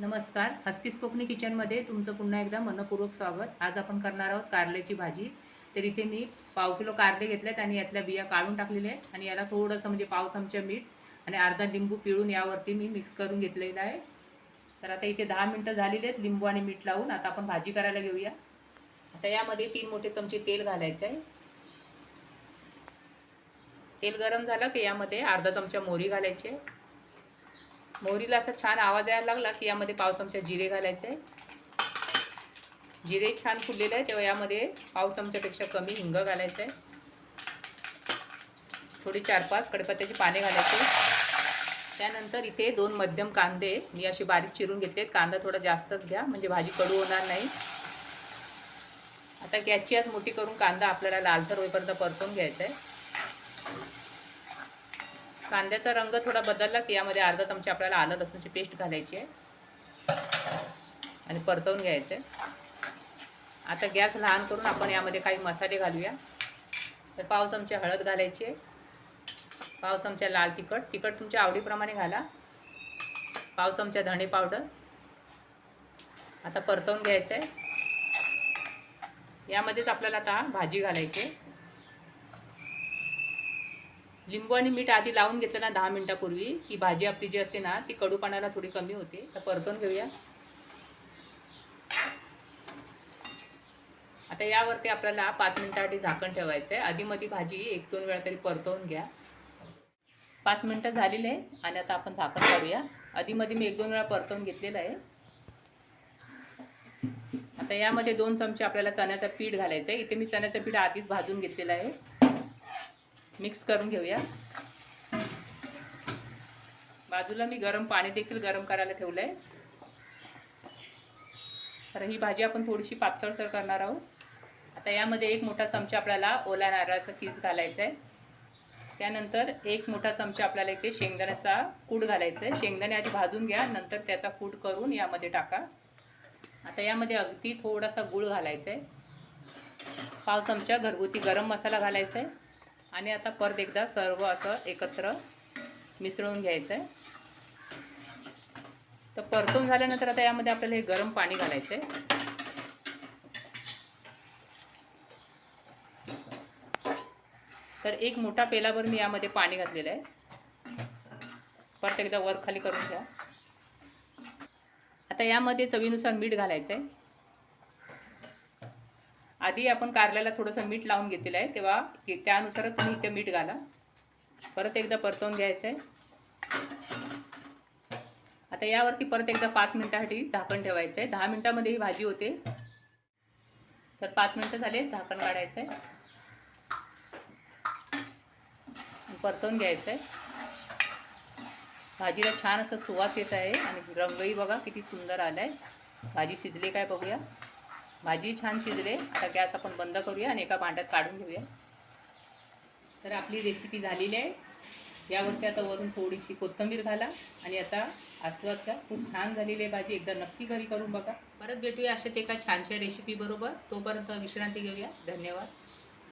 नमस्कार. हस्तीस कोकणी किचनमध्ये तुमचं पुन्हा एकदा मनपूर्वक स्वागत. आज आपण करणार आहोत कारल्याची भाजी. तर इथे मी पाव किलो कारले घेतलेत आणि यातल्या बिया काढून टाकलेल्या आहेत आणि याला थोडंसं म्हणजे पाव चमचा मीठ आणि अर्धा लिंबू पिळून यावरती मी मिक्स करून घेतलेलं आहे. तर आता इथे दहा मिनटं झालेली आहेत. लिंबू आणि मीठ लावून आता आपण भाजी करायला घेऊया. आता यामध्ये तीन मोठे चमचे तेल घालायचं आहे. तेल गरम झालं की यामध्ये अर्धा चमचा मोहरी घालायची आहे. मोहरीला असा छान आवाज यायला लागला की यामध्ये पाव चमचा जिरे घालायचे. जिरे छान फुललेले आहे तेव्हा यामध्ये पाव चमच्यापेक्षा कमी हिंग घालायचं. आहे थोडी चार पाच कडपत्त्याची पाने घालायचे. त्यानंतर इथे दोन मध्यम कांदे मी असे बारीक चिरून घेते. कांदा थोडा जास्तच घ्या म्हणजे भाजी कडू होणार नाही. आता गॅसची आज मोठी करून कांदा आपल्याला लालसर होईपर्यंत परतून घ्यायचा आहे कांद्याचा रंग थोडा बदलला की यामध्ये अर्धा चमचा आपल्याला आलं लसूणची पेस्ट घालायची आहे. आणि परतवून घ्यायचं आहे. आता गॅस लहान करून आपण यामध्ये काही मसाले घालूया. तर पाव चमचा हळद घालायची आहे. पाव चमचा लाल तिखट. तिखट तुमच्या आवडीप्रमाणे घाला. पाव चमचा धणे पावडर. आता परतवून घ्यायचं आहे. यामध्येच आपल्याला आता भाजी घालायची आहे. लिंबू आणि मीठ आधी लावून घेतलं ना दहा मिनटापूर्वी. ही भाजी आपली जी असते ना ती कडूपणाला थोडी कमी होते. तर परतून घेऊया. आता यावरती आपल्याला पाच मिनटासाठी झाकण ठेवायचं आहे आधीमध्ये भाजी एक दोन वेळा तरी परतवून घ्या. पाच मिनटं झालेली आहे आणि आता आपण झाकण काढूया. आधीमध्ये मी एक दोन वेळा परतवून घेतलेलं आहे. आता यामध्ये दोन चमचे आपल्याला चण्याचं पीठ घालायचं आहे इथे मी चण्याचं पीठ आधीच भाजून घेतलेलं आहे. मिक्स करून घेऊया. बाजूला मी गरम पाणी देखील गरम करायला ठेवलं आहे तर ही भाजी आपण थोडीशी पातळसर करणार आहोत. आता यामध्ये एक मोठा चमचा आपल्याला ओला नारळाचा किस घालायचा आहे त्यानंतर एक मोठा चमचा आपल्याला इथे शेंगदाण्याचा कूट घालायचा आहे शेंगदाणे आधी भाजून घ्या नंतर त्याचा कूट करून यामध्ये टाका. आता यामध्ये अगदी थोडासा गूळ घालायचा आहे पाव चमचा घरगुती गरम मसाला घालायचा आहे आणि आता परत एकदा सर्व असं एकत्र मिसळून घ्यायचं आहे तर परतून झाल्यानंतर आता यामध्ये आपल्याला हे गरम पाणी घालायचं आहे तर एक मोठा पेलाभर मी यामध्ये पाणी घातलेलं आहे. परत एकदा वर खाली करून घ्या. आता यामध्ये चवीनुसार मीठ घालायचं आहे आधी आपण कारल्याला थोडंसं मीठ लावून घेतलेलं आहे. तेव्हा त्यानुसारच तुम्ही इथे मीठ घाला. परत एकदा परतवून घ्यायचं आहे. आता यावरती परत एकदा पाच मिनटासाठी झाकण ठेवायचं आहे. दहा मिनटामध्ये ही भाजी होते. तर पाच मिनटं झाले झाकण काढायचं आहे. परतवून घ्यायचं आहे. भाजीला छान असं सुवास येत आहे आणि रंगही बघा किती सुंदर आला आहे भाजी शिजली काय बघूया. भाजी छान शिजले. आता गॅस आपण बंद करूया आणि एका भांड्यात काढून घेऊया. तर आपली रेसिपी झालेली आहे. यावरती आता वरून थोडीशी कोथिंबीर घाला आणि आता आस्वाद घ्या. खूप छान झालेली आहे भाजी. एकदा नक्की घरी करून बघा. परत भेटूया अशाच एका छानशा रेसिपीबरोबर तोपर्यंत विश्रांती घेऊया. धन्यवाद.